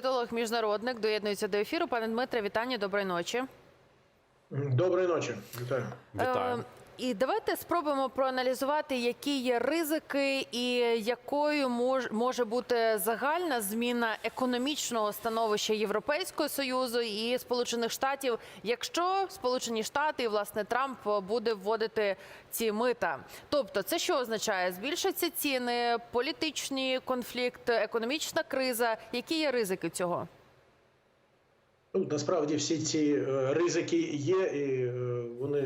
політолог, міжнародник, доєднується до ефіру. Пане Дмитре, вітання, доброї ночі. Доброї ночі, вітаю. Вітаю. І давайте спробуємо проаналізувати, які є ризики, і якою мож, може бути загальна зміна економічного становища Європейського союзу і Сполучених Штатів, якщо Сполучені Штати і власне Трамп буде вводити ці мита. Тобто, це що означає? Збільшаться ціни, політичні конфлікти, економічна криза. Які є ризики цього? Ну, насправді всі ці е, ризики є, і е, вони,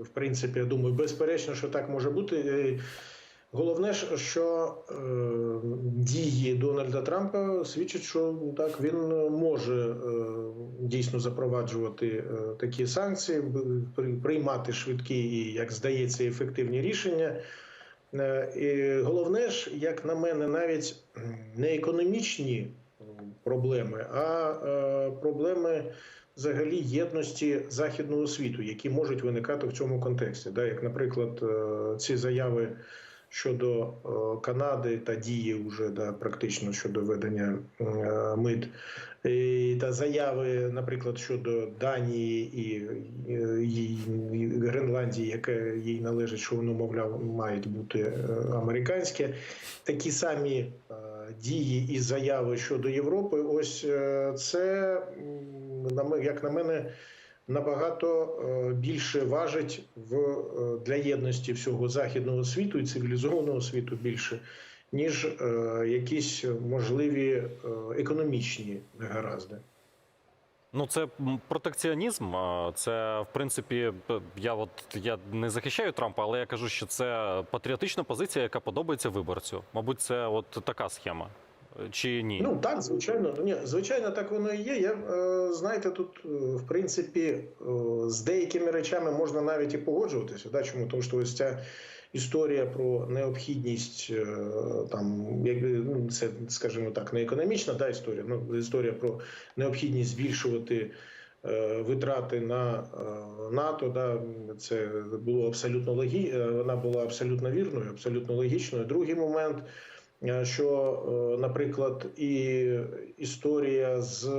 в принципі, я думаю, безперечно, що так може бути. Е, Головне, що дії Дональда Трампа свідчать, що так він може дійсно запроваджувати такі санкції, приймати швидкі і, як здається, ефективні рішення. І головне ж, як на мене, навіть не економічні проблеми, а е, проблеми взагалі єдності західного світу, які можуть виникати в цьому контексті. Да, як, наприклад, е, ці заяви щодо е, Канади та дії вже да, практично щодо введення е, мит. І, та заяви, наприклад, щодо Данії і, і, і, Гренландії, яка їй належить, що воно, мовляв, мають бути е, американське. Такі самі е, дії і заяви щодо Європи. Ось е, це, як на мене, набагато е, більше важить в е, для єдності всього західного світу і цивілізованого світу більше, ніж якісь можливі економічні негаразди. Ну, це протекціонізм. Це в принципі, я от я не захищаю Трампа, але я кажу, що це патріотична позиція, яка подобається виборцю. Мабуть, це от така схема. Чи ні? Ну так, звичайно, ну, ні, звичайно, так воно і є. Я е, знаєте, тут е, в принципі е, з деякими речами можна навіть і погоджуватися. Да? Чому тому, що ось ця історія про необхідність е, там, якби ну це, скажімо так, не економічна да, історія, ну історія про необхідність збільшувати. е, Витрати на е, НАТО, да, це було абсолютно логі... вона була абсолютно вірною, абсолютно логічною. Другий момент, що, наприклад, і історія з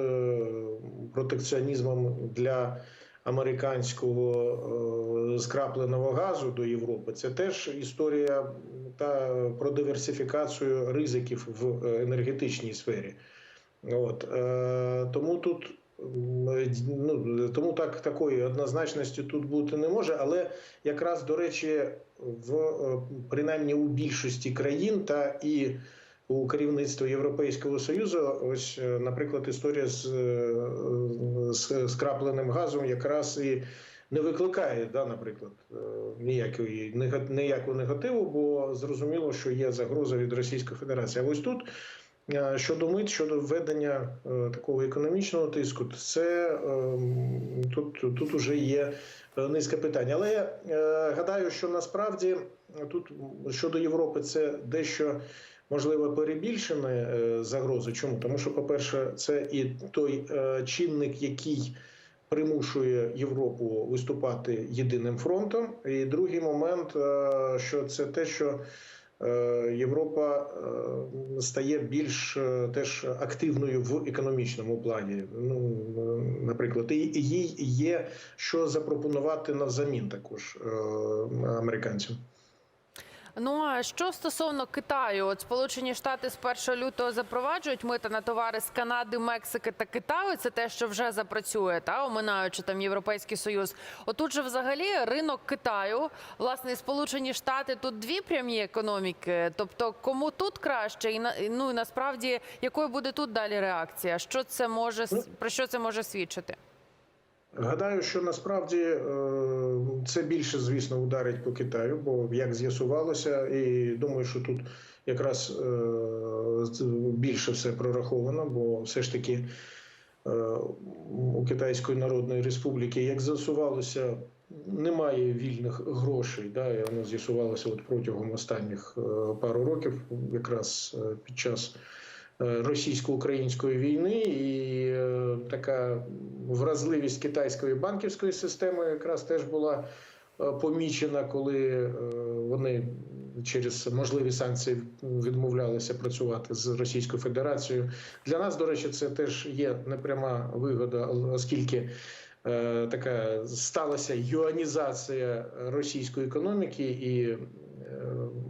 протекціонізмом для американського е, скрапленого газу до Європи, це теж історія та про диверсифікацію ризиків в енергетичній сфері. От е, тому тут ну, тому так такої однозначності тут бути не може, але якраз до речі, в е, принаймні у більшості країн та і у керівництві Європейського союзу, ось, е, наприклад, історія з, е, з скрапленим газом якраз і не викликає, да, наприклад, е, ніякої ніякого негативу, бо зрозуміло, що є загроза від Російської Федерації. А ось тут. Щодо мит, щодо введення такого економічного тиску, це тут, тут уже є низка питань. Але я гадаю, що насправді тут щодо Європи це дещо можливо перебільшені е, загрози. Чому? Тому що, по-перше, це і той е, чинник, який примушує Європу виступати єдиним фронтом. І другий момент, е, що це те, що Європа стає більш теж активною в економічному плані. Ну, наприклад, і їй є що запропонувати навзамін також американцям. Ну а що стосовно Китаю, от Сполучені Штати з 1 лютого запроваджують мита на товари з Канади, Мексики та Китаю. Це те, що вже запрацює, та оминаючи там Європейський Союз. Отут же взагалі ринок Китаю, власне, Сполучені Штати тут дві прямі економіки. Тобто, кому тут краще, і на ну і насправді якою буде тут далі реакція? Що це може с- про що це може свідчити? Гадаю, що насправді е, це більше, звісно, ударить по Китаю, бо як з'ясувалося, і думаю, що тут якраз е, більше все прораховано, бо все ж таки е, у Китайської Народної Республіки, як з'ясувалося, немає вільних грошей. Да, і воно з'ясувалося от протягом останніх пару років, якраз під час російсько-української війни, і е, така вразливість китайської банківської системи якраз теж була е, помічена, коли е, вони через можливі санкції відмовлялися працювати з Російською Федерацією. Для нас, до речі, це теж є непряма вигода, оскільки е, така сталася юанізація російської економіки, і е,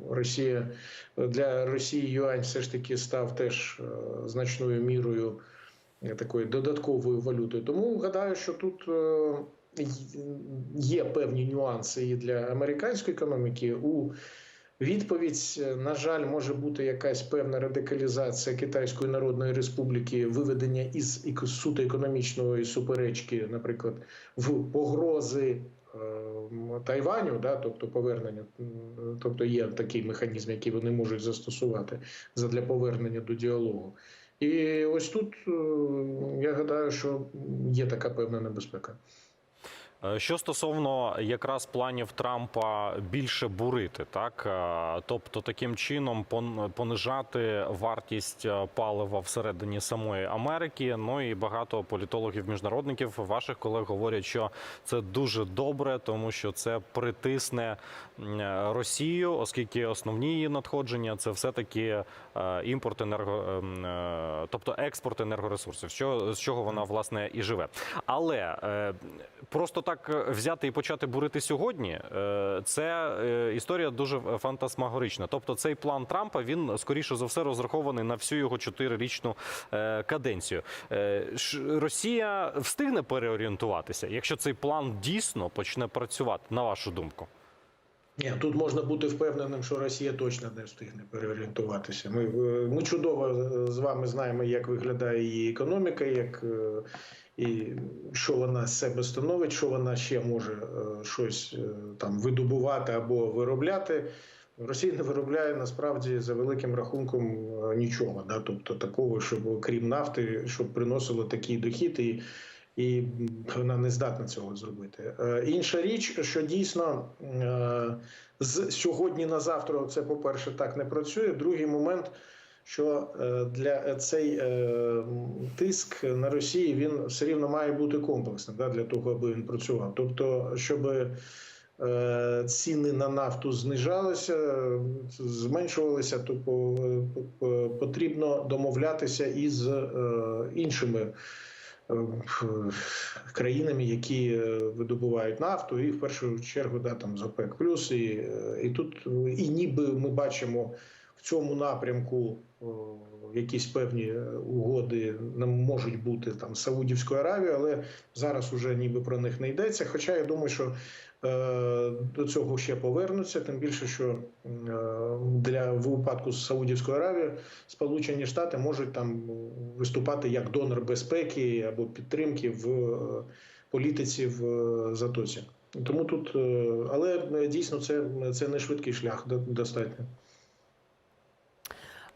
Росія для Росії юань все ж таки став теж е, значною мірою е, такою додатковою валютою. Тому гадаю, що тут е, є певні нюанси і для американської економіки. У відповідь, е, на жаль, може бути якась певна радикалізація Китайської Народної Республіки, виведення із суто економічної суперечки, наприклад, в погрози. е, Тайваню, да, тобто повернення, тобто є такий механізм, який вони можуть застосувати для повернення до діалогу. І ось тут е, я гадаю, що є така певна небезпека. Е, Що стосовно якраз планів Трампа більше бурити, так Е, тобто таким чином пон- понижати вартість е, палива всередині самої Америки. Ну і багато політологів, міжнародників, ваших колег говорять, що це дуже добре, тому що це притисне Росію, оскільки основні її надходження це все таки імпорт енерго, ем, тобто експорт енергоресурсів, що з чого вона власне і живе. Але просто так е, взяти і почати бурити сьогодні, е, це е, історія дуже фантасмагорична. Тобто, цей план Трампа він скоріше за все розрахований на всю його чотирирічну каденцію. Росія встигне переорієнтуватися, якщо цей план дійсно почне працювати, на вашу думку. Ні, тут можна бути впевненим, що Росія точно не встигне переорієнтуватися. Ми, ми чудово з вами знаємо, як виглядає її економіка, як і що вона з себе становить, що вона ще може е, щось е, там видобувати або виробляти. Росія не виробляє насправді за великим рахунком е, нічого, да? тобто такого, щоб крім нафти, щоб приносило такий дохід і. І вона не здатна цього зробити. Інша річ, що дійсно з сьогодні на завтра це, по-перше, так не працює. Другий момент, що е, для цей е, тиск на Росії він все рівно має бути комплексним да, для того, аби він працював. Тобто, щоб е, ціни на нафту знижалися, зменшувалися, то по- по- потрібно домовлятися із е, іншими. е, країнами, які е, видобувають нафту, і в першу чергу да, там з ОПЕК плюс, і, е, і тут і ніби ми бачимо цьому напрямку якісь певні е, угоди нам можуть бути там з Саудівською Аравією, але зараз уже ніби про них не йдеться. Хоча я думаю, що е, до цього ще повернуться, тим більше, що е, для в випадку з Саудівською Аравією Сполучені Штати можуть там виступати як донор безпеки або підтримки в е, політиці в е, Затоці. Тому тут, е, але е, дійсно це, це не швидкий шлях до- достатньо.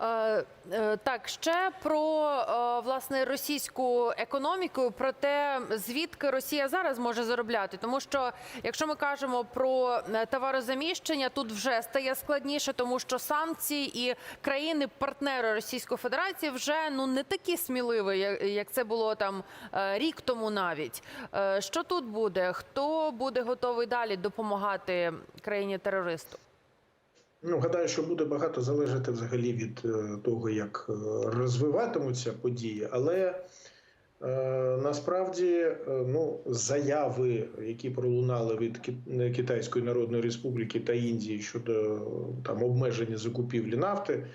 Е, е, Так, ще про е, власне російську економіку, про те, звідки Росія зараз може заробляти. Тому що якщо ми кажемо про товарозаміщення, тут вже стає складніше, тому що санкції і країни-партнери Російської Федерації вже ну не такі сміливі, як- це було там рік тому навіть. Що тут буде? Хто буде готовий далі допомагати країні терористу? Ну, гадаю, що буде багато залежати взагалі від е, того, як е, розвиватимуться події, але е, насправді е, ну, заяви, які пролунали від Китайської Народної Республіки та Індії щодо там обмеження закупівлі нафти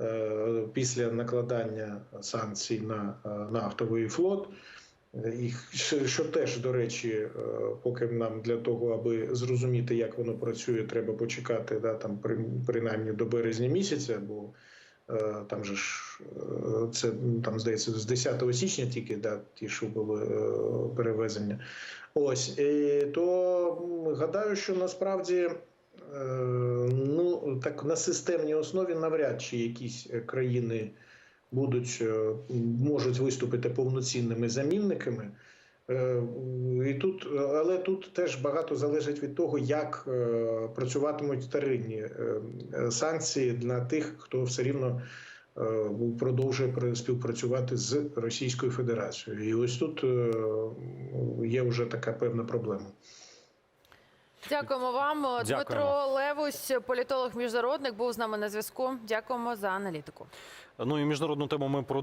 е, після накладання санкцій на е, нафтовий флот. І що, теж, до речі, е, поки нам для того, аби зрозуміти, як воно працює, треба почекати да, там, при- принаймні до березня місяця, бо е, там же ж е, це там здається з 10 січня тільки да, ті, що були е, перевезення. Ось і, то гадаю, що насправді е, ну так на системній основі навряд чи якісь е, країни будуть е, можуть виступити повноцінними замінниками. Е, І тут, але тут теж багато залежить від того, як е, працюватимуть тарифні е, санкції для тих, хто все рівно продовжує пр- співпрацювати з Російською Федерацією. І ось тут є вже така певна проблема. Дякуємо вам. Дякуємо. Дмитро Левусь, політолог міжнародник, був з нами на зв'язку. Дякуємо за аналітику. Ну і міжнародну тему ми продовжуємо.